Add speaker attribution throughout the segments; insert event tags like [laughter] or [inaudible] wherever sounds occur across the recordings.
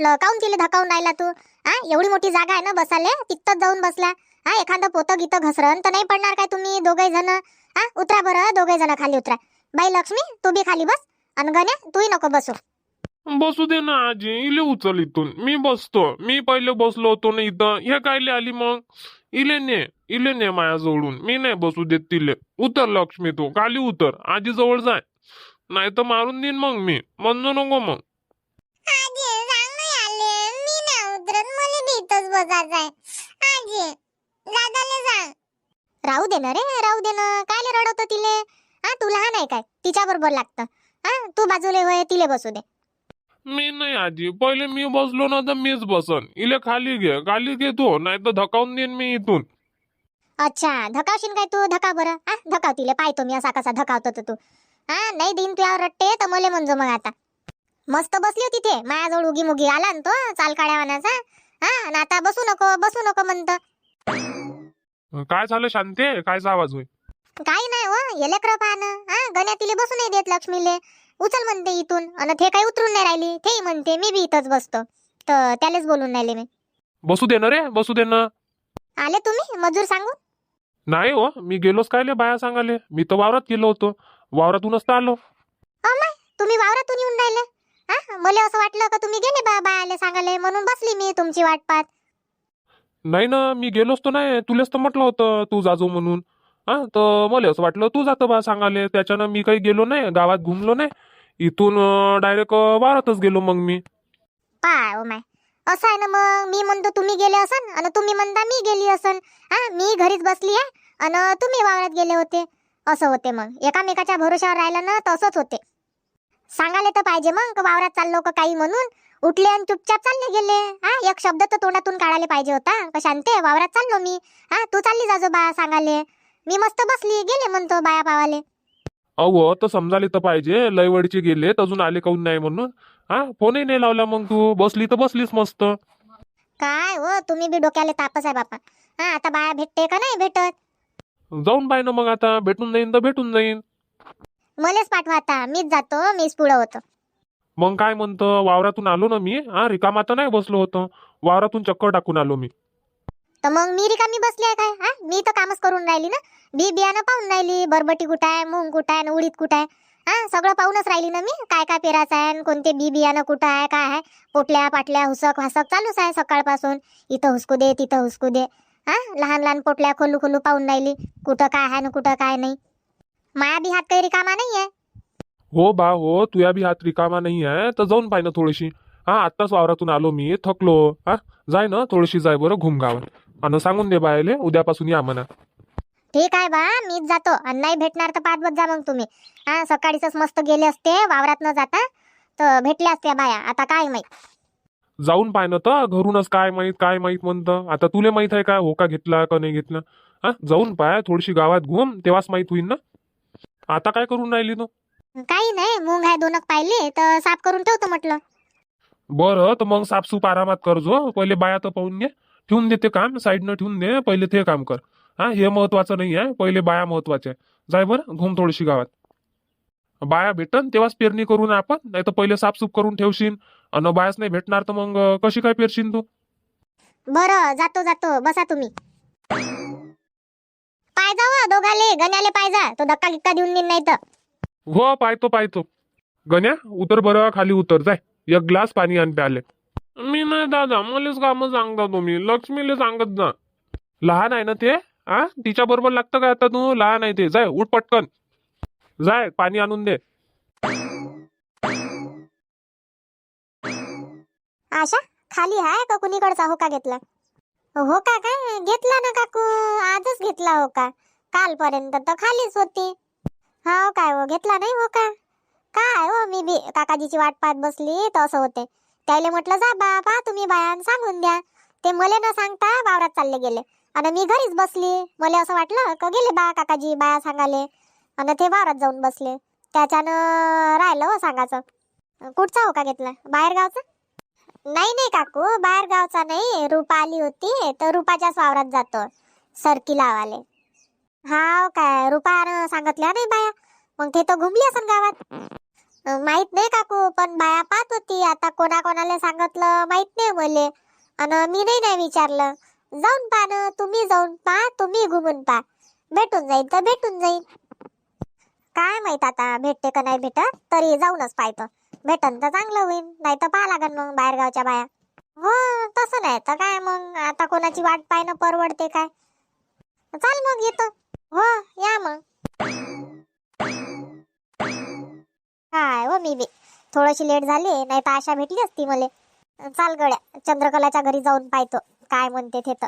Speaker 1: म्हटलं काऊन तिला धकावून राहिला तू? हा एवढी मोठी जागा आहे ना बसाले तिथंच जाऊन बसला. हा एखादं पोतं गीतं घसरण तर नाही पडणार काय तुम्ही दोघे जण? हा उतरा बरं दोघे जण खाली उतरा. बाई लक्ष्मी तू बी खाली बस. आणि गण्या तूही नको बसू.
Speaker 2: बसू दे ना आजी इले उचल इथून. मी बसतो. मी पहिले बसलो होतो ना इथं. हे कायले आली मग? इले ने इले ने माया जवळून मी नाही बसू देत तिले. उतर लक्ष्मी तू खाली उतर. आजी जवळ जाय. नाही तर मारून देईन मग मी. म्हणू नको मग.
Speaker 1: आजी आजी दादाले सांग. राहू दे ना रे राहू दे ना. कायले रडवतो तिले? हा तू लहान आहे काय? तिच्या बरोबर लागतं. हा तू बाजूले होय तिले बसू दे.
Speaker 2: मी नाही आजी. पहिले मी बसलो ना तर मीच बसन. इले खाली घे खाली घे तू. नाही तर धकावून देईन मी इथून.
Speaker 1: अच्छा धकावशील काय तू? धकाव बरं. हा धकाव तिले. पाहतो मी असा कसा धकावतो तर तू. हा नाही दिन तुझ्यावर रट्टे तर मले म्हणजो मग आता. मस्त बसली होती ते. मायाजवळ उगी मुगी आला ना तो चाल काढ्यावानाचा हा आणि आता बसू नको बसू नको म्हणतं.
Speaker 2: काय झालं शांते? कायचा आवाज होय?
Speaker 1: काही नाही हो येले लेकरं पाहणं. हा गण्या तिले बसू नाही देत लक्ष्मीले. उचल म्हणते इथून आणि ते काही उतरून नाही राहिली. तेही म्हणते मी बी इथंच बसतो. तर त्यालेच बोलून राहिले मी.
Speaker 2: बसू दे ना रे बसू दे ना.
Speaker 1: आले तुम्ही? मजूर सांगू?
Speaker 2: नाही हो मी गेलोच कायले बाया सांगाले. मी तर वावरात गेलो होतो. वावरातूनच तर आलो.
Speaker 1: अमाय तुम्ही वावरातून येऊन राहिले? हा? मला असं वाटलं का तुम्ही गेले बा बायाले सांगाले म्हणून बसली मी तुमची वाट पाहत
Speaker 2: नाही ना मी गेलोच तर नाही. तुलेच तर म्हटलं होतं तू जाजो म्हणून. हा तर मला असं वाटलं तू जातं बा सांगाले त्याच्यानं मी काही गेलो नाही गावात घुमलो नाही. इथून डायरेक्ट वावरातच गेलो मग मी.
Speaker 1: पाय ओ माय. असं आहे ना मग मी म्हणतो तुम्ही गेले असन आणि तुम्ही म्हणता मी गेली असन. हा मी घरीच बसली आहे आणि तुम्ही वावरात गेले होते. असं होते मग. एकामेकाच्या भरोशावर राहिलं ना तसंच होते. सांगायला तर पाहिजे मग वावरात चाललो का काही म्हणून. उठले आणि चुपचाप चालले गेले. हा एक शब्द तर तोंडातून काढायला पाहिजे होता. का शांते वावरात चाललो मी. हा तू चालली जाजो बा सांगाले मी मस्त बसली गेले म्हणतो बाया पावाले.
Speaker 2: अहो तर समजाले तर पाहिजे. लयवडचे गेले अजून आले काहून नाही म्हणून. हा फोनही नाही लावला मग तू. बसली तर बसलीस मस्त.
Speaker 1: काय हो तुम्ही बी डोक्याला तापच आहे बापा. हा आता बाया भेटते का नाही भेटत?
Speaker 2: जाऊन पाय ना मग आता. भेटून जाईन तर भेटून जाईन.
Speaker 1: मलेच पाठवा आता. मीच जातो मीच पुढं होतो.
Speaker 2: मग काय म्हणतं? वावरातून आलो ना मी? हा रिकामा तर नाही बसलो होतो. वावरातून चक्कर टाकून आलो मी.
Speaker 1: तर मग मी रिकामी बसली आहे काय? हा? मी तर कामच करून राहिली ना? बी बियाणं पाहून राहिली बरबटी कुठं आहे मूग कुठं आहे आणि उडीद कुठं आहे? हा सगळं पाहूनच राहिली ना मी? काय काय पेरायचं आहे आणि कोणते बी बियाणं कुठं आहे काय आहे? पोटल्या पाटल्या हुसक वासक चालूच आहे सकाळपासून. इथं हुसकू दे तिथं हुसकू दे. हा? लहान लहान पोटल्या खोलू खोलू पाहून राहिली. कुठं काय आहे ना कुठं काय नाही. माया बी हात काही रिकामा नाही आहे
Speaker 2: हो बा हो तुया बी हात रिकामा नाही आहे तर जाऊन पाय ना थोडीशी. हा आत्ताच वावरातून आलो मी थकलो. हा जाय ना थोडीशी जाय बरं घुम गावात आणि सांगून दे बायले उद्यापासून या म्हणा.
Speaker 1: ठीक आहे बा मीच जातो. आणि नाही भेटणार तर पाच बज जा मग तुम्ही. हा सकाळीच मस्त गेले असते वावरात न जाता. तर भेटल्या असत्या बाया आता काय माहीत.
Speaker 2: जाऊन पाय ना तर घरूनच काय माहीत काय माहीत म्हणतं. आता तुले माहीत आहे का हो का घेतला का नाही घेतला? हा जाऊन पाय थोडीशी गावात घुम तेव्हाच माहीत होईल ना. आता काय करून राहिली तू?
Speaker 1: काही नाही मूग आहे दोनक पाहिले तर साफ करून ठेवतो म्हटलं.
Speaker 2: बरं तर मग साफसूप आरामात करजो पहिले बाया तर पाहून घे. ठेवून दे ते काम साईडनं ठेवून दे. पहिले ते काम कर. हा हे महत्वाचं नाही आहे. पहिले बाया महत्त्वाच्या आहे जाय बरं घुम थोडीशी गावात. बाया भेटन तेव्हाच पेरणी करून आपण. नाही तर पहिले साफसूप करून ठेवशील अन बायाच नाही भेटणार तर मग कशी काय पेरशील तू?
Speaker 1: बरं जातो जातो. बसा तुम्ही. पाय जाव दोघाले. गण्याले पाय जा. तो धक्का गिक्का देऊन देईन नाही तर
Speaker 2: हो पाहतो पाहतो. गण्या उतर बरं खाली उतर. जाय. एक ग्लास पाणी आण प्याले. मी नाही दादा. मलाच काम सांगता तुम्ही. लक्ष्मीला सांगत जा. लहान आहे ना ते? आ? तिच्या बरोबर लागतं का आता तू? लहान आहे ते. जाय उठ पटकन. जाय पाणी आणून दे.
Speaker 1: आशा खाली आहे का कुणीकडचा होका घेतला? हो का काय घेतला ना काकू. आजच घेतला हो का? कालपर्यंत तर खालीच होती. हा हो काय हो घेतला नाही हो का? काय हो मी बी काकाजीची वाट पाहत बसली तर असं होते. त्याला म्हटलं जा बा तुम्ही बायान सांगून द्या. ते मले न सांगता वावरात चालले गेले. आणि मी घरीच बसली. मला असं वाटलं का गेले बा काकाजी बाया सांगाले. आणि ते वावरात जाऊन बसले. त्याच्यानं राहिलं हो सांगायचं. कुठचा हो का घेतला? बाहेर गावचा नाही नाही काकू बाहेर गावचा नाही. रूपा आली होती तर रूपाच्याच वावरात जातो सरकी लावाले. हाव काय रुपा सांगितल्या नाही बाया? मग ते तर घुमली असन गावात. अं, माहीत नाही काकू पण बाया पाहत होती. आता कोणाकोणाला सांगितलं माहीत नाही मले. आणि मी नाही नाही विचारलं. जाऊन पहा ना तुम्ही जाऊन पहा तुम्ही घुमून पहा. भेटून जाईल तर भेटून जाईल काय माहीत आता भेटते का नाही भेटत तरी जाऊनच पाहिजे भेटन तर चांगलं होईल नाही तर पाहा लागन मग बाहेरगावच्या बाया. हो तसं नाही तर काय मग आता कोणाची वाट पाहिनं परवडते काय? चाल मग येतो. हो या मग. काय हो मी बी. थोडीशी लेट झाली नाही तर आशा भेटली असती मले. चाल गड्या चंद्रकलाच्या घरी जाऊन पाहतो काय म्हणते ते तर.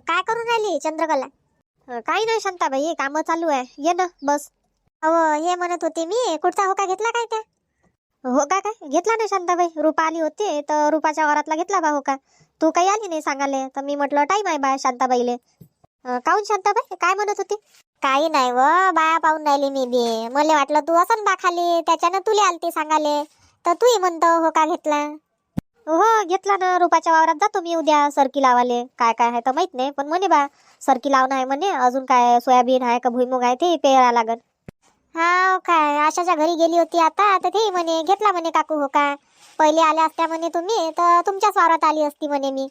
Speaker 1: काय करून राहिली चंद्रकला?
Speaker 3: काही नाही शांताबाई काम चालू आहे. ये ना बस.
Speaker 1: अहो हे म्हणत होते मी कुठचा होका घेतला काय त्या?
Speaker 3: हो का काय? घेतला नाही शांताबाई. रुपा आली होती तर रुपाच्या वरातला घेतला बा हो का तू काही आली नाही सांगाले तर मी म्हटलं टाईम आहे बा शांताबाईले. अं, काहून शांताबाई? काय म्हणत होती?
Speaker 1: काही नाही व बाया पाहून राहिली मी बी. मला वाटलं तू असन बा खाली त्याच्यानं तुला आलती सांगाले तर तूही म्हणतो हो का घेतला.
Speaker 3: हो घेतला ना. रुपाच्या वावरात जातो मी उद्या सरकी लावाले काय काय आहे तर माहीत नाही पण म्हणे बा सरकी लावणं आहे म्हणे. अजून काय सोयाबीन आहे का भुईमुग आहे ते पेरा लागन.
Speaker 1: हा काय आशाच्या घरी गेली होती आता तर ते म्हणे घेतला म्हणे काकू हो का? पहिले आल्या असत्या म्हणे तुम्ही तर तुमच्याच वावरात आली असती म्हणे मी.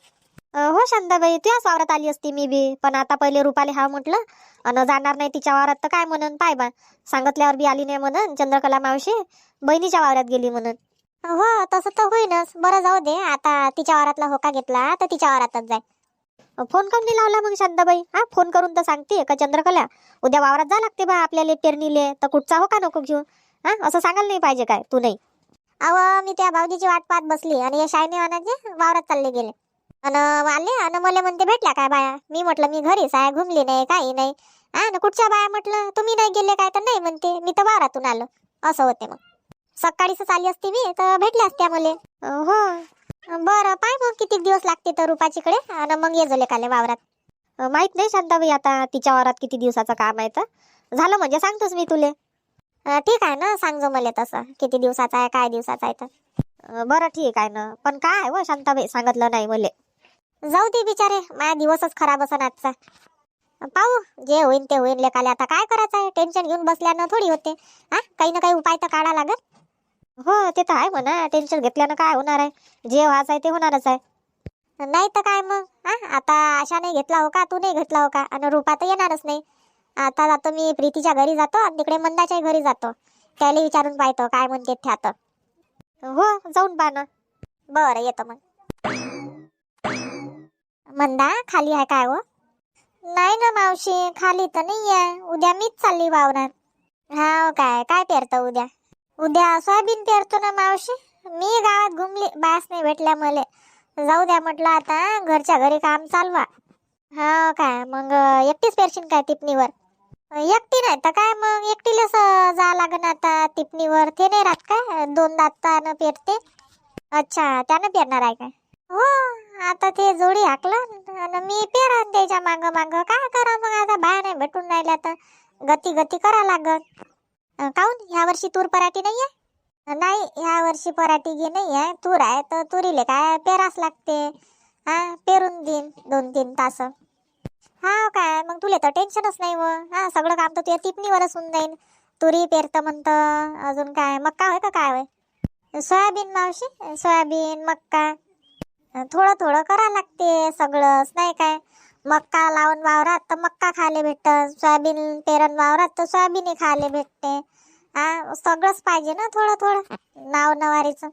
Speaker 3: हो शांताबाई तुझ्याच वावरात आली असती मी बी पण आता पहिले रुपाले हा म्हटलं अन जाणार नाही तिच्या वावरात तर काय म्हणून पाय बा. सांगितल्यावर बी आली नाही म्हणून चंद्रकला मावशी बहिणीच्या वावरात गेली म्हणून.
Speaker 1: हो तसं तर होईनच बरं जाऊ दे आता तिच्या वारातला होका घेतला तर तिच्या वारातच जाय.
Speaker 3: फोन काऊन नाही लावला मग शांताबाई? हा फोन करून तर सांगते का चंद्रकला. उद्या वावरात जा लागते बा आपल्याला पेरणीले तर कुठचा हो का नको घेऊ हा असं सांगायला नाही पाहिजे काय तू नाही.
Speaker 1: अव मी त्या भाऊजीची वाट पाहत बसली आणि या शायने अनाजे वावरात चालले गेले. अन आले? आणि मला म्हणते भेटल्या काय बाया? मी म्हटलं मी घरीच आहे घुमली नाही काही नाही. हा ना कुठच्या बाया? म्हटलं तुम्ही नाही गेले काय तर नाही म्हणते मी तर वावरातून आलो. असं होते मग. सकाळीच आली असती मी तर भेटल्या असत्या मला.
Speaker 3: हो.
Speaker 1: बरं पाय मग किती दिवस लागते तर रुपाचीकडे आणि मग ये जोले काले वावरात.
Speaker 3: माहीत माहीत नाही शांताबाई आता तिच्या वावरात किती दिवसाचं काम आहे तर. झालं म्हणजे सांगतोच मी तुले.
Speaker 1: ठीक आहे ना सांगजो मला तसं. किती दिवसाचा आहे काय दिवसाचा आहे तर.
Speaker 3: बरं ठीक आहे ना. पण काय आहे व शांताबाई सांगितलं नाही मले.
Speaker 1: जाऊ दे बिचारे माझा दिवसच खराब असन आजचा. पाहू जे होईन ते होईन लेकाले. आता काय करायचं आहे? टेन्शन घेऊन बसल्यानं थोडी होते. हा? काही ना काही उपाय तर काढा लागेल.
Speaker 3: हो ते तर आहे म्हणा. टेन्शन घेतल्यानं काय होणार आहे? जे व्हायचं आहे ते होणारच आहे.
Speaker 1: नाही तर काय मग? हा आता आशा नाही घेतला हो का? तू नाही घेतला हो का? आणि रुपा तर येणारच नाही. आता जातो मी प्रीतीच्या घरी जातो आणि तिकडे मंदाच्या घरी जातो. त्याला विचारून पाहतो काय म्हणते ते आता.
Speaker 3: हो जाऊन पहा ना.
Speaker 1: बरं येतो मग. मंदा खाली आहे काय हो? नाही ना मावशी खाली तर नाही आहे उद्या मीच चालली वावरात. हा हो काय? काय पेरतो उद्या? उद्या सोयाबीन पेरतो ना मावशी. मी गावात घुमली. बास नाही भेटल्या मले. जाऊ द्या म्हटलं आता घरच्या घरी काम चालवा. हा काय? मग एकटीच पेरशील काय टिपणीवर? एकटी नाही तर काय मग? एकटीलाच जा लागन आता टिपणीवर. ते नाही राहत काय? दोन दातानं पेरते. अच्छा त्यानं पेरणार आहे काय? हो आता ते जोडी हाकलं आणि मी पेरा त्याच्या माग माग. काय करा मग आता? बाया नाही भेटून राहिल्या तर. गती गती करा लागत काऊन काहून? ह्या वर्षी तूर पराठी नाही आहे नाही ह्या वर्षी पराठी घे नाही आहे तूर आहे तर तुरीले काय पेरास लागते? हा पेरून देईन दोन तीन तास. हा काय? मग तुले तर टेन्शनच नाही व. हा सगळं काम तर तुझ्या टिपणीवरच होऊन जाईन. तुरी पेरतं म्हणतं अजून काय? मक्का होय का काय होय? सोयाबीन मावशी सोयाबीन मक्का. थोडं थोडं करा लागते सगळंच नाही काय? मक्का लावून वावरात तर मक्का खायला भेटतं सोयाबीन पेरण वावरात तर सोयाबीन खायला भेटते. हा सगळंच पाहिजे ना थोडं थोडं नाव नवारीचं.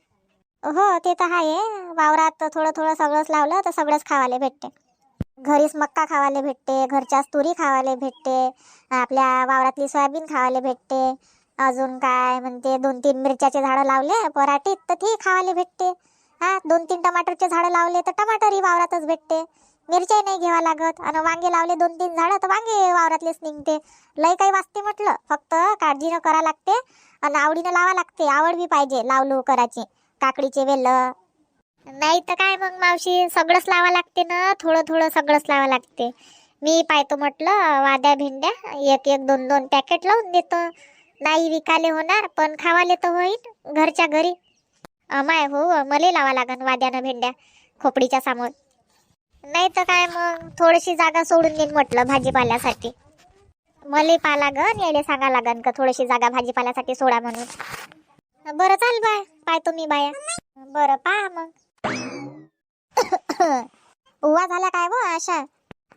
Speaker 1: हो ते तर आहे. वावरात तर थोडं थोडं सगळंच लावलं तर सगळंच खावायला भेटते. घरीच मक्का खावायला भेटते घरच्याच तुरी खावायला भेटते आपल्या वावरातली सोयाबीन खावायला भेटते. अजून काय म्हणते दोन तीन मिरच्याचे झाडं लावले पराठीत तर ती खावायला भेटते. हा दोन तीन टमाटरचे झाडं लावले तर टमाटरही वावरातच भेटते. मिरच्याही नाही घ्यावा लागत. आणि वांगे लावले दोन तीन झाडं तर वांगे वावरातलेच निघते. लय काही वाचते म्हटलं. फक्त काळजीनं करा लागते. आणि आवडीनं लावा लागते. आवड बी पाहिजे लावलो करायची. काकडीचे वेल. नाही तर काय मग मावशी? सगळंच लावा लागते ना. थोडं थोडं सगळंच लावा लागते. मी पाहतो म्हटलं वाद्या भेंड्या. एक एक दोन दोन पॅकेट लावून देतो. नाही विकाले होणार पण खावाले तर होईल घरच्या घरी. अमाय हो मले लावा लागन वाद्यानं भेंड्या. खोपडीच्या समोर. नाही तर काय मग थोडीशी जागा सोडून देईन म्हटलं भाजीपाल्यासाठी. मले पा लागन यायला सांगा लागन का थोडीशी जागा भाजीपाल्यासाठी सोडा म्हणून. बरं चाल बाय. पाहतो मी बाया. बरं पा मग. उवा झाला काय व आशा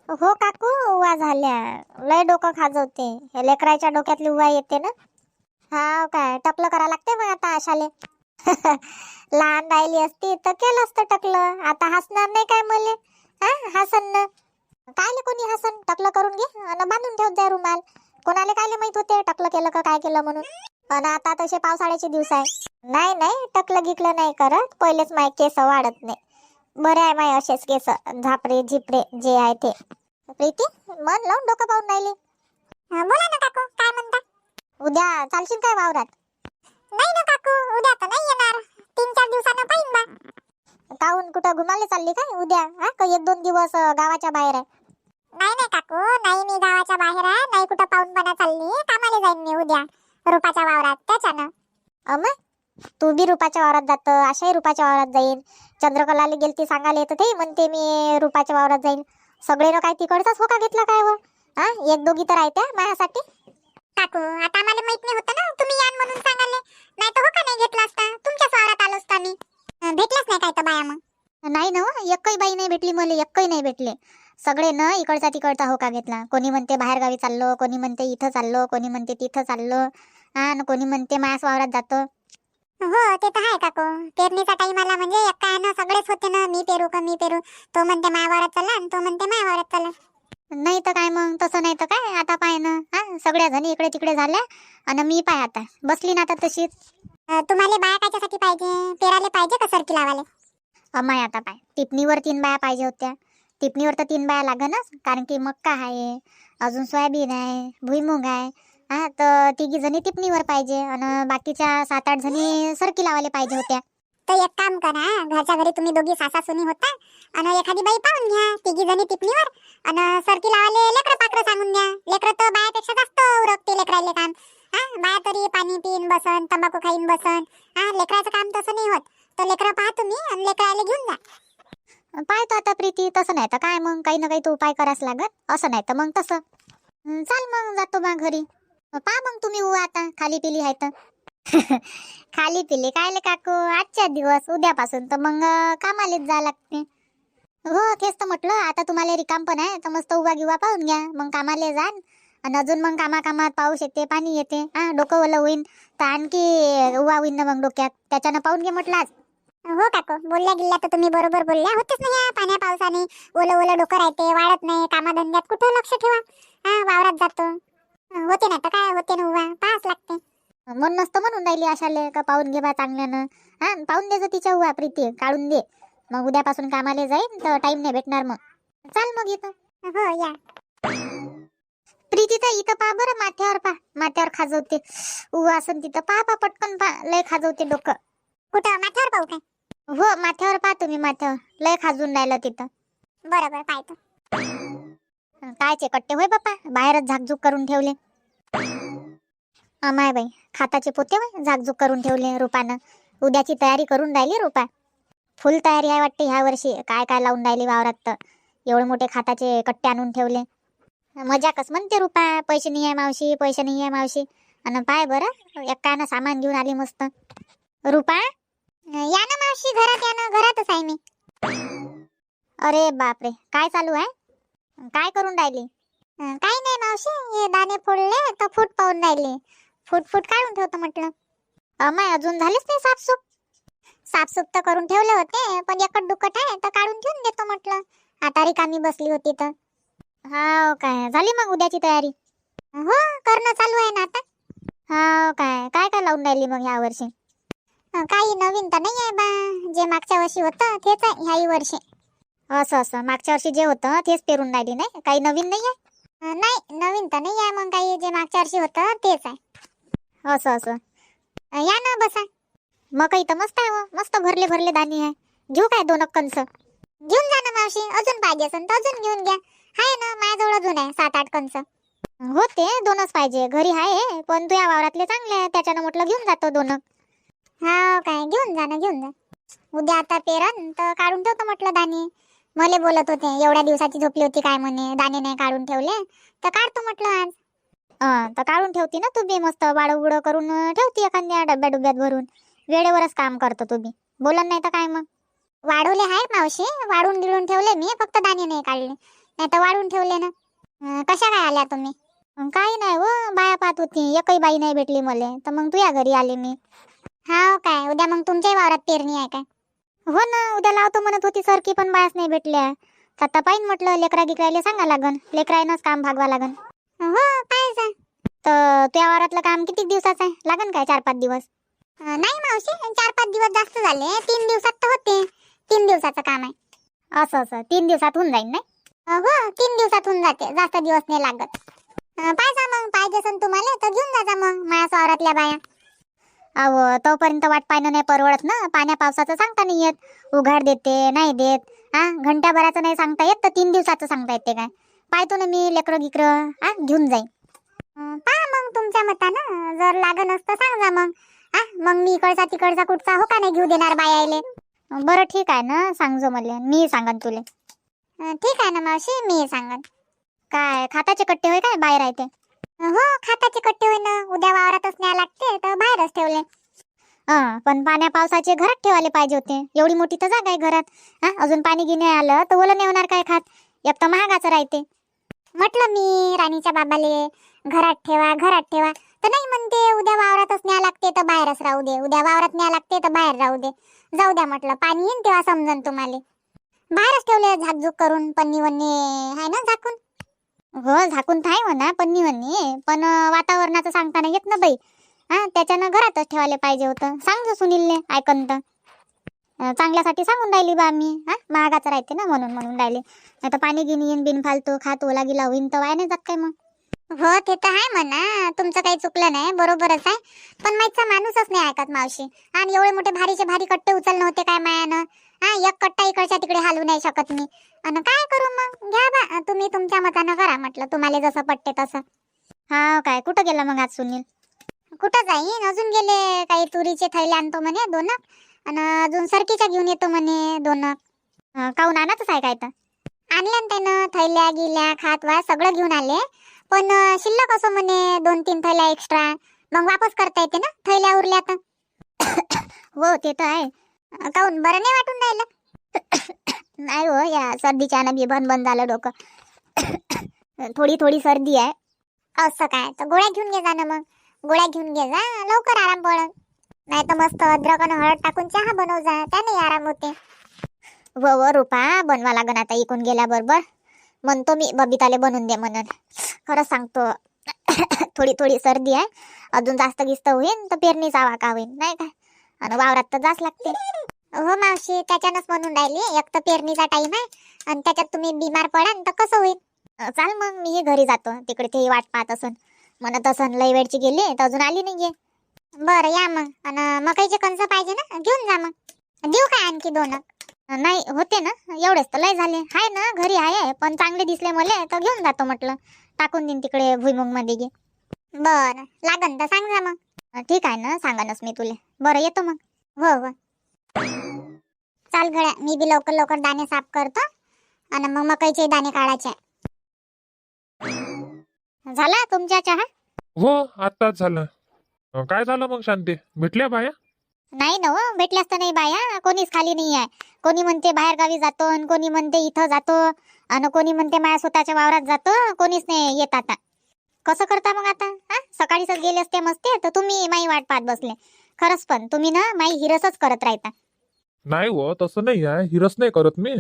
Speaker 1: हो काकू उवा झाल्या. लय डोकं खाजवते. हे लेकराच्या डोक्यातली उवा येते ना? हा काय टकलं करा लागते मग आता आशाले [laughs] लहान राहिली असती तर केलं असतं टकलं आता हसणार नाही काय मले? हा हसन कायले कोणी हसन? टकलं करून घे आणि बांधून ठेवत जाय रुमाल. कोणाले कायले माहीत होते? टकलं केलं का काय केलं म्हणून? आणि आता तसे पावसाळ्याचे दिवस आहे. नाही नाही टकलं गिकलं नाही करत. पहिलेच माय केस वाढत नाही. बरे आहे माय असेच केस. झापरे झिपरे जे आहे ते. प्रीती मन लावून डोकं पाहून राहिली. बोला ना काकू काय म्हणता? उद्या चालशील काय वावरात? नाही ना काकू उद्या तर नाही काहून कुठं घुमाले चालली काय उद्या? हा? का एक दोन दिवस गावाच्या बाहेर आहे. नाही नाही काकू नाही मी गावाच्या बाहेर आहे. नाही कुठं पाहून चालली. कामाला जाईन मी उद्या. रुपाच्या वावरात त्याच्यानं अमय तू बी रुपाच्या वावरात जात आशाही रुपाच्या वावरात जाईन. चंद्रकलाला गेलती सांगायला येत ते म्हणते मी रुपाच्या वावरात जाईन. सगळेनं काय तिकडचाच होका घेतला काय हो? हा? एक दोघी तर आहे त्या माझ्यासाठी. काकू आता आम्हाला माहीत नाही होतं ना. तुम्ही यान म्हणून सांगाले नाही तर होका नाही घेतला असता? तुमच्याच वावरात आलो असतो अं, भेटलाच नाही काय तर बाया मग? नाही ना हो, एकही बाई नाही भेटली मला एकही नाही भेटले. सगळे न इकडचा तिकडचा होका घेतला. कोणी म्हणते बाहेर गावी चाललो कोणी म्हणते इथं चाललो कोणी म्हणते तिथं चाललो हा न कोणी म्हणते मायास वावरात जातो. हो ते तर आहे काकू. पेरणीचा टाइम आला म्हणजे एका ना सगळेच होते ना. मी पेरू का मी पेरू? तो म्हणते माया वावरात चला आणि तो म्हणते माया वावरात चला. नाही तर काय मग? तसं नाही तर काय? आता पाय ना. हा सगळ्या जणी इकडे तिकडे झाल्या. आणि मी पाय आता. बसली ना आता तशीच. तुम्हाला बाया कायच्यासाठी पाहिजे? पेराले पाहिजे का सरकी लावाले अमाय आता पाय. टिपणीवर तीन बाया पाहिजे होत्या. टिपणीवर तर तीन बाया लागनच कारण की मक्का आहे अजून सोयाबीन आहे भुईमुग आहे. हा तर तिघी जणी टिपणीवर पाहिजे आणि बाकीच्या सात आठ जणी सरकी लावायला पाहिजे होत्या. तर एक काम करा घरच्या घरी तुम्ही दोघी सासा सुनी होता आणि एखादी बाई पाहून घ्या. तिघी जणी टिपणीवर आणि सरकी लावाले लेकर पाकर सांगून बाया पाणी पिन बसन तंबाखू खाईन बसन. हा लेकराचं काम तसं नाही होत. तर लेकरं पाहा तुम्ही आणि लेकराला घेऊन जा. पाहतो आता प्रीती तसं नाही तर काय मग? काही ना काही तर उपाय करायच लागत असं नाही तर मग तसं. हं, चाल मग जातो बा घरी. पहा मग तुम्ही उभा आता खाली पिली आहे तर. [laughs] खाली पिली कायले काकू? आजच्या दिवस उद्यापासून तर मग अं, कामालेच जा लागते. हो तेच तर म्हटलं आता तुम्हाला रिकाम पण आहे तर मस्त उभा गिवा पाहून घ्या. मग कामाले जाण आणि अजून मग कामा कामात पाऊस येते पाणी येते हा डोकं ओलं होईन. तर आणखी उभा होईन ना मग डोक्यात त्याच्यानं पाहून घे म्हटलं आज. हो काकू बोलल्या गेल्या तर तुम्ही बरोबर बोलल्या. होतेच नाही या पाण्या पावसाने. ओलं ओलं डोकं राहते वाढत नाही कामाधंद्यात कुठं लक्ष ठेवा? हा वावरात जातो. होते ना तर काय होते ना उभा पाहाच लागते. मन नसतं म्हणून राहिली आशाले का पाहून घे बा चांगल्यानं. हा पाहून दे तिच्या उभा प्रीती काढून दे. मग उद्यापासून कामाला जाईन तर टाइम नाही भेटणार मग. चाल मग इथं. हो या. प्रीती तर इथं पहा बरं माथ्यावर पा माथ्यावर खाजवते. उभा असन तिथं पहा पा पटकन पा लय खाजवते डोकं. कुठं? माथ्यावर पाहू काय? हो माथ्यावर पहा तुम्ही माथ्यावर. लय खाजून राहिलं तिथं. बरोबर पाहतो. कायचे कट्टे होय बापा बाहेरच झाकझूक करून ठेवले. अमाय बाई खाताचे पोते होय? झाकझूक करून ठेवले रुपानं. उद्याची तयारी करून राहिली रुपा. फुल तयारी आहे वाटते ह्या वर्षी. काय काय लावून राहिली वावरात तर. एवढे मोठे खाताचे कट्टे आणून ठेवले. मजाकच म्हणते रुपा पैसे नाही आहे मावशी पैसे नाही आहे मावशी. आणि पाय बरं एकानं सामान घेऊन आली मस्त. रुपा या ना मावशी घरात या ना घरातच आहे मी. अरे बापरे काय चालू आहे? काय करून राहिली? काही नाही मावशी हे दाणे फोडले तर फूट पाहून राहिले. फूट फूट काढून ठेवतो म्हटलं. अमाय अजून झालीच नाही साफसूप साफसूप तर करून ठेवले होते पण एकट दुकट आहे तर काढून ठेवून देतो म्हटलं. आता रिकामी बसली होती तर. हो काय. झाली मग उद्याची तयारी? हो करणं चालू आहे ना आता. हो काय. काय काय लावून राहिली मग ह्या वर्षी? काही नवीन तर नाही आहे बा. जे मागच्या वर्षी होतं तेच आहे ह्याही वर्षी. असं असं. मागच्या वर्षी जे होतं तेच पेरून राहिली नाही? काही नवीन नाही आहे नाही नवीन तर नाही आहे मग काही जे मागच्या वर्षी होतं तेच आहे. असं असं. या ना बसा. मग काही तर मस्त आहे हो. मस्त भरले भरले दाणे आहे. घेऊ काय दोन कंस घेऊन जा ना मावशी. अजून पाहिजे असेल तर अजून घेऊन घ्या. आहे ना माझ्याजवळ अजून आहे सात आठ कंस. होते दोनच पाहिजे. घरी आहे पण तू या वावरातले चांगले आहे त्याच्यानं म्हटलं घेऊन जातो दोन. हा काय घेऊन जा ना घेऊन जा. उद्या आता पेरन तर काढून ठेवतो म्हटलं दाणे. मले बोलत होते एवढ्या दिवसाची झोपली होती काय म्हणे दाणे नाही काढून ठेवले. तर काढतो म्हटलं आज. अं, तर काढून ठेवती ना तुम्ही मस्त वाळू बुडं करून अं, ठेवती एखाद्या डब्या डुब्यात भरून. वेळेवरच काम करतो तुम्ही. बोलन नाही तर काय मग? वाढवले आहे मावशी वाढून गिळून ठेवले मी फक्त दाणे नाही काढले. नाही तर वाढून ठेवले ना. अं, कशा काय आल्या तुम्ही? अं, काही नाही हो बाया पाहत होती. एकही बाई नाही भेटली मले. तर मग तुझ्या घरी आले मी. हा काय उद्या मग तुमच्याही वावरात पेरणी आहे काय? हो ना उद्या लावतो म्हणत होती सरकी पण बायाच नाही भेटल्या. तर आता पाहिन म्हटलं लेकरा गिकरायला सांगा लागन. लेकरायनंच काम भागवा लागन. हो काय जा तर त्या वारातलं काम किती दिवसाचं आहे? लागन काय चार पाच दिवस नाही मावशी चार पाच दिवस जास्त झाले. तीन दिवसात तर होते. तीन दिवसाचं काम आहे. असं असं. तीन दिवसात होऊन जाईल नाही? हो तीन दिवसात होऊन जाते. जास्त दिवस नाही लागत. पाहिजा मग पाहिजे असेल तुम्हाला तर घेऊन जा मग माझ्या वावरातल्या बाया. अहो तोपर्यंत वाट पाहणं नाही परवडत ना. पाण्या पावसाचं सांगता नाही येत. उघाड देते नाही देत. हा घंट्याभराचं नाही सांगता येत तर तीन दिवसाचं सांगता येते काय? पाहतो ना मी लेकरं गिकरं. हा घेऊन जाईन. पहा मग तुमच्या मतानं. जर लागन असतं सांगा मग. हा मग मी इकडचा तिकडचा कुठचा हो का नाही घेऊ देणार बायाले बरं ठीक आहे ना. सांगजो मला. मी सांगन तुले. ठीक आहे ना मावशी मी सांगन. काय खाताचे कट्टे होय काय बाहेर आहे ते? हो खाताचे कट्टे होय ना. उद्या वावरातच न्याय लागते तर बाहेरच ठेवले. हा पण पाण्या पावसाचे घरात ठेवायला पाहिजे होते. एवढी मोठी तर जागा आहे घरात. हा अजून पाणी गिने आलं तर ओलं नेवणार काय खात? एक तर महागाचं राहते. म्हटलं मी राणीच्या बाबाले घरात ठेवा घरात ठेवा. तर नाही म्हणते उद्या वावरातच न्याय लागते तर बाहेरच राहू दे. उद्या वावरात न्याय लागते तर बाहेर राहू दे. जाऊ द्या म्हटलं पाणी येईन तेव्हा समजन तुम्हाला. बाहेरच ठेवले झाकझुक करून पन्नी वन्नी आहे ना झाकून? हो झाकून तर आहे म्हणा पन्नी वन्नी. पण वातावरणाचं सांगता नाही येत ना बाई. हा त्याच्यानं घरातच ठेवायला पाहिजे होतं. सांग सुनीलने ऐकन तर. चांगल्यासाठी सांगून राहिली बा मी. हा महागाचं राहते ना म्हणून म्हणून राहिले. नाही तर पाणी गिनी येईन बिन फालतू खात ओला गिला होईन तर वाया नाही जात काय मग? हो ते तर आहे म्हणा. तुमचं काही चुकलं नाही बरोबरच आहे. पण माईचा माणूसच नाही ऐकत मावशी. आणि एवढे मोठे भारीचे भारी कट्टे उचल नव्हते काय मायानं? हा एक कट्टा इकडच्या तिकडे हलवू नाही शकत मी. आणि काय करू मग? घ्या बा तुम्ही तुमच्या मतानं करा म्हटलं तुम्हाला जसं पटते तसं. हा काय कुठं गेला मग आज सुनील? कुठं जाईन अजून गेले काही तुरीचे थैले आणतो म्हणे दोन आणि अजून सरकीच्या घेऊन येतो म्हणे दोन काहून आणतच आहे काय तर? आणल्या ना त्यानं थैल्या गिल्या खात वा सगळं घेऊन आले. पण शिल्लक असं म्हणे दोन तीन थैल्या एक्स्ट्रा मग वापस करता येते ना थैल्या उरल्या तर? [coughs] हो ते तर आहे. काऊन काहून? बरं नाही वाटून राहिलं? नाही हो या सर्दीच्या बी बंद बंद झालं डोकं. थोडी थोडी सर्दी आहे. असं काय? तर गोळ्या घेऊन घे जा ना मग. गोळ्या घेऊन घे जा. लवकर आराम पडत नाही तर मस्त अद्रक आणि हळद टाकून चहा बनव जा. त्याने आराम होते. व व रुपा बनवा लागन आता इकून गेल्याबरोबर. म्हणतो मी बबिताले बनवून दे म्हणून. खरंच सांगतो थोडी थोडी सर्दी आहे. अजून जास्त गिस्त होईन तर पेरणीचा वाका होईन. नाही काय आणि वावरात तर जाच लागते. हो मावशी त्याच्यानंच म्हणून राहिली. एक तर पेरणीचा टाइम आहे आणि त्याच्यात तुम्ही बिमार पडाल तर कसं होईल? अं, चाल मग मी घरी जातो. तिकडे ते वाट पाहत असन. म्हणत असन लई वेळची गेली तर अजून आली नाहीये बरं या मग. आणि मकाईचे कंस पाहिजे ना? घेऊन जा मग. देऊ काय आणखी दोन? नाही होते ना? एवढेच तर लय झाले. हाय ना घरी आहे पण चांगले दिसले मले तर घेऊन जातो म्हटलं. टाकून देईन तिकडे भुईमुंगमध्ये घे बरं लागन तर सांग जा मग. ठीक आहे ना? सांगानच मी तुले. बरं येतो मग. हो हो. चाल घड्या मी बी लवकर लवकर दाणे साफ करतो आणि मग मकाईचे दाणे काढायचे. झाला तुमच्या चहा?
Speaker 2: हो आत्ताच झालं. अं, काय झालं मग शांती? भेटल्या बाया?
Speaker 1: नाही ना हो भेटल्यास तर नाही बाया. कोणीच खाली नाही आहे. कोणी म्हणते बाहेर गावी जातो आणि कोणी म्हणते इथं जातो आणि कोणी म्हणते माझ्या स्वतःच्या वावरात जातो कोणीच नाही येत आता. कसं करता मग आता? हा? सकाळीच गेले असते मस्ते तर तुम्ही माई वाट पाहत बसले. खरंच पण तुम्ही ना माई हिरसच करत राहता.
Speaker 2: नाही हो तसं नाही आहे. हिरस नाही करत मी.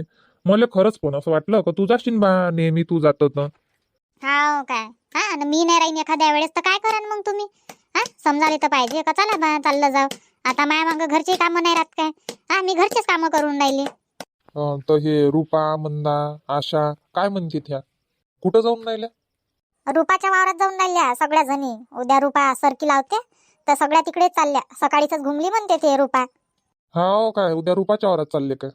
Speaker 2: मला खरंच पण असं वाटलं का तू जाशील बा नेहमी तू जात तर
Speaker 1: हा काय? हा आणि मी नाही राहीन एखाद्या वेळेस तर काय करान मग तुम्ही? हा समजायला तर पाहिजे का? चला बा चाललं जाऊ. आता माया मागं घरचे कामं नाही राहत काय? हा मी घरचेच कामं करून राहिले.
Speaker 2: अं, तर हे रुपा मंदा आशा काय म्हणते त्या कुठं जाऊन राहिल्या?
Speaker 1: रुपाच्या वावरात जाऊन राहिल्या सगळ्या जणी उद्या रुपा सरकी लावते तर सगळ्या तिकडे चालल्या. सकाळीच घुमली म्हणते ते रुपा.
Speaker 2: हा काय उद्या रुपाच्या वरात चालले काय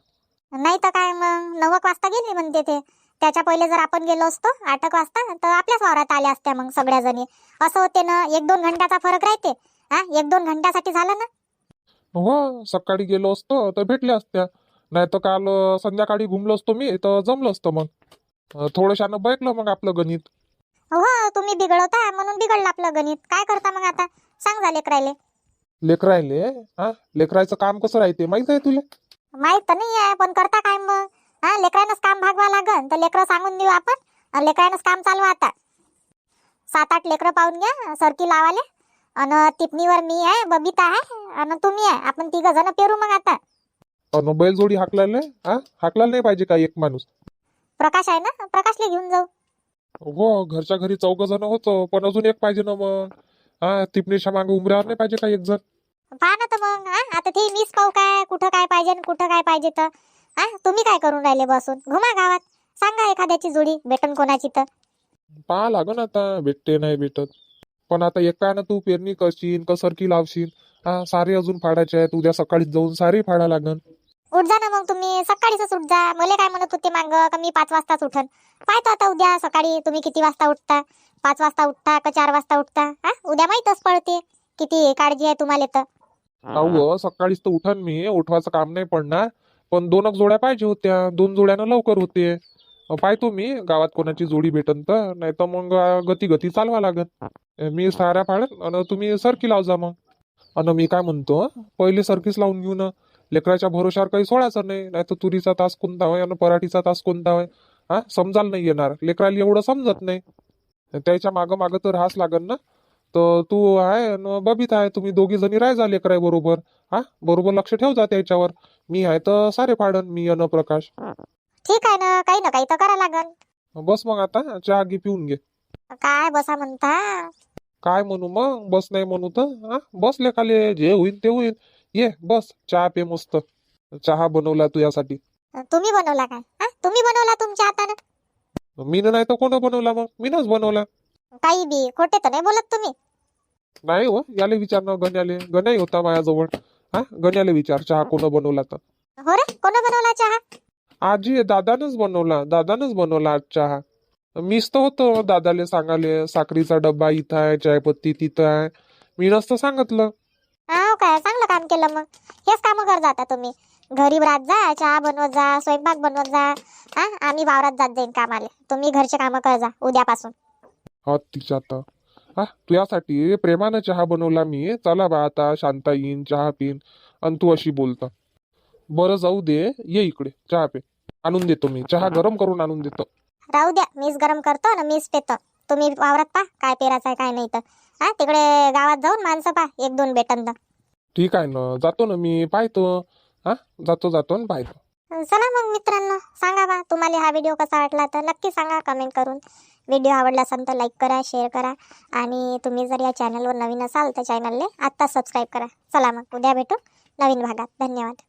Speaker 1: नाही तर काय मग नव्वद वाजता गेली म्हणते ते. त्याच्या पहिले जर आपण गेलो असतो आठ एक वाजता तर आपल्याच वावरात आल्या असत्या मग सगळ्या जणी असं होते ना एक दोन घंट्याचा फरक राहते. हा एक दोन घंट्यासाठी झालं ना?
Speaker 2: हो सकाळी गेलो असतो तर भेटल्या असत्या. नाही तर काल अं, संध्याकाळी घुमलो असतो मी तर जमलं असतं मग. अं, थोडंशानं बैठलं मग आपलं गणित.
Speaker 1: हो तुम्ही बिघडवता म्हणून बिघडलं आपलं गणित. काय करता मग आता? सांग झाले लेकरायले
Speaker 4: लेकरायले हा? लेकरायचं काम कसं राहते? माहीत आहे तुला?
Speaker 1: माहीत तर नाही आहे पण करता काय मग? हा लेकरानंच काम भागवा लागन. तर लेकरं सांगून देऊ आपण. अन लेकरानंच काम चालवा आता. सात आठ लेकरं पाहून घ्या सरकी लावाले. अन टिपणीवर मी आहे बबिता आहे आणि तुम्ही आहे. आपण तिघ जण पेरू मग आता.
Speaker 4: अन बैलजोडी हाकलायला हा? हाकलायला नाही पाहिजे का एक माणूस?
Speaker 1: प्रकाश आहे ना? प्रकाशले घेऊन जाऊ.
Speaker 4: हो घरच्या घरी चौघ जण होतो पण अजून एक पाहिजे ना मग? हा तिपणीच्या मागे उमऱ्यावर नाही पाहिजे का एक जण?
Speaker 1: पहा ना तर मग हा? आता ते मीच पाहू काय कुठं काय पाहिजे आणि कुठं काय पाहिजे तर. हा? तुम्ही काय करून राहिले बसून? घुमा गावात. सांगा एखाद्याची जोडी भेटन कोणाची तर.
Speaker 4: पहा लागन आता भेटते नाही भेटत. पण आता एकानं तू पेरणी करशील का सरकी लावशील. हा सारे अजून फाडायचे आहेत उद्या सकाळीच जाऊन सारे फाडा लागन.
Speaker 1: उठ जा ना मग तुम्ही सकाळीच उठ जा. मला काय म्हणत होते मांग का मी पाच वाजताच उठन. पाहतो आता उद्या सकाळी तुम्ही किती वाजता उठता. पाच वाजता उठता का चार वाजता उठता? हा? उद्या माहीतच पडते. किती काळजी आहे तुम्हाला तर.
Speaker 4: अहो सकाळीच तर उठन मी. उठवायचं काम नाही पडणार. पण दोनच जोड्या पाहिजे होत्या. दोन जोड्यानं लवकर होते. पाहतो मी गावात कोणाची जोडी भेटन तर. नाही तर मग गती गती चालवा लागन. अं, मी साऱ्या फाडन. आणि तुम्ही सरकी लाव जा मग. आणि मी काय म्हणतो पहिले सरकीच लावून घेऊ ना. लेकराच्या भरोशावर काही सोडायचं नाही. नाही तर तुरीचा तास कोणता होय? आणि पराठीचा तास कोणता होय? हा? समजायला नाही येणार. लेकराला एवढं समजत नाही. त्याच्या मागं मागं तर राहाच लागन ना. तर तू आहे न बबिता आहे तुम्ही दोघी जणी राहायचा लेकराय बरोबर हा? बरोबर लक्ष ठेव जा त्याच्यावर मी आहे तर सारे फाडन मी अन प्रकाश.
Speaker 1: ठीक आहे ना काही ना काही तर करा लागन.
Speaker 4: बस मग आता चहा घे पिऊन घे.
Speaker 1: काय बसा म्हणता?
Speaker 4: काय म्हणू मग? बस नाही म्हणू तर हा? बस लेखाले जे होईल ते होईल ये बस चहा पे मस्त. चहा बनवला तुझ्यासाठी
Speaker 1: तुम्ही बनवला काय? हा? तुम्ही बनवला तुमच्या हातानं?
Speaker 4: मीनं नाही तर कोण बनवला मग? मीनच बनवला.
Speaker 1: काही बी खोटे तर नाही बोलत तुम्ही.
Speaker 4: नाही हो याले विचार ना गण्याले. गण्याही होता माझ्याजवळ. हा गण्याले विचार चहा कोण बनवला तर.
Speaker 1: हो रे कोण बनवला चहा?
Speaker 4: आजी दादानच बनवला दादानच बनवला आज चहा. मीच तर होतो दादाले सांगाले साखरीचा डब्बा इथं आहे चायपत्ती तिथं आहे. मी नसतं सांगितलं.
Speaker 1: हा काय चांगलं काम केलं मग. हेच काम कर जाता तुम्ही. घरी राहत जा चहा बनवत जा स्वयंपाक बनवत जा. हा आम्ही वावरात जात जाईन कामाले. तुम्ही घरचे कामं कर जा उद्यापासून.
Speaker 4: हा तिच्या आता हा तुझ्यासाठी प्रेमानं चहा बनवला मी. चला बा आता शांता येईन चहा पिन. आणि तू अशी बोलता. बरं जाऊ दे. ये इकडे चहा पे. आणून देतो मी. चहा गरम करून आणून देतो.
Speaker 1: राहू द्या मीच गरम करतो ना मीच पेतो. तुम्ही वावरात पा काय पेरायचं आहे काय नाही तर. हा तिकडे गावात जाऊन माणसं पा एक दोन भेटन तर.
Speaker 4: ठीक आहे ना जातो ना मी पाहतो. हा जातो जातो आणि पाहतो.
Speaker 1: चला मग मित्रांनो सांगा बा तुम्हाला हा व्हिडिओ कसा वाटला तर नक्की सांगा कमेंट करून. व्हिडिओ आवडला असेल तर लाईक करा शेअर करा. आणि तुम्ही जर या चॅनलवर नवीन असाल तर चॅनलने आत्ता सबस्क्राईब करा. चला मग उद्या भेटू नवीन भागात. धन्यवाद.